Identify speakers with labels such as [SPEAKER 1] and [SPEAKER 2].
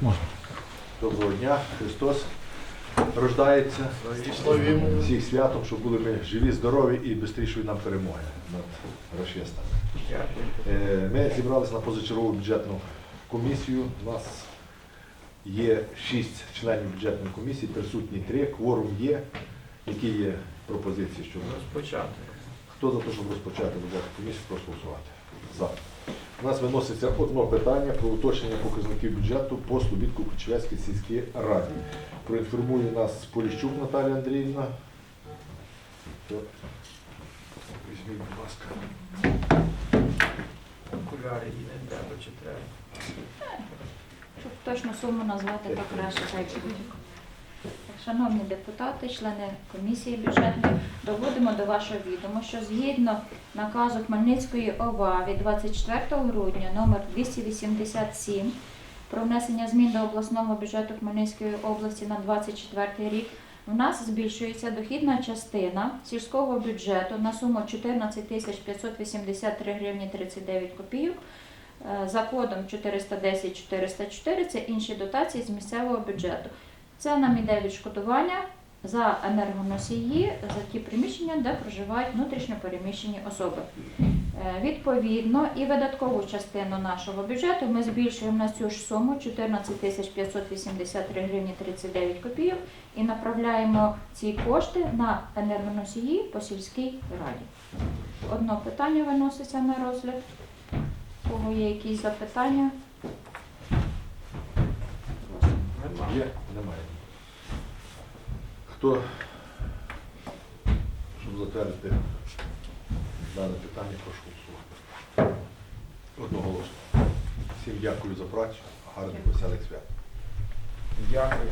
[SPEAKER 1] Можна.
[SPEAKER 2] Доброго дня, Христос рождається. Всіх святом, щоб були ми живі, здорові і швидшої нам перемоги над расистами. Е, Ми зібралися на позачергову бюджетну комісію. У нас є шість членів бюджетної комісії, присутні три, кворум є. Які є пропозиції щодо?
[SPEAKER 3] Розпочати.
[SPEAKER 2] Хто за те, щоб розпочати бюджетну комісію, прошу голосувати. За. У нас виноситься одне питання про уточнення показників бюджету по Слобідку Кучевецькій сільській раді. Проінформує нас Поліщук Наталія Андріївна. Візьміть, будь ласка.
[SPEAKER 3] Окуляри їй не треба чи треба.
[SPEAKER 4] Щоб точну суму назвати, то краще хай буде. Шановні депутати, члени комісії бюджетної, доводимо до вашого відома, що згідно наказу Хмельницької ОВА від 24 грудня номер 287 про внесення змін до обласного бюджету Хмельницької області на 24 рік, в нас збільшується дохідна частина сільського бюджету на суму 14 тисяч 583 гривні 39 копійок. Е, За кодом 410-404 це інші дотації з місцевого бюджету. Це нам іде відшкодування за енергоносії, за ті приміщення, де проживають внутрішньо переміщені особи. Е, Відповідно, і видаткову частину нашого бюджету ми збільшуємо на цю ж суму 14 тисяч 583 гривні 39 копійок і направляємо ці кошти на енергоносії по сільській раді. Одно питання виноситься на розгляд. У кого є якісь запитання?
[SPEAKER 2] Є? Немає. Хто, щоб затвердити дане питання, прошу голосувати. Одноголосно. Всім дякую за працю. Гарних веселих свят.
[SPEAKER 3] Дякую.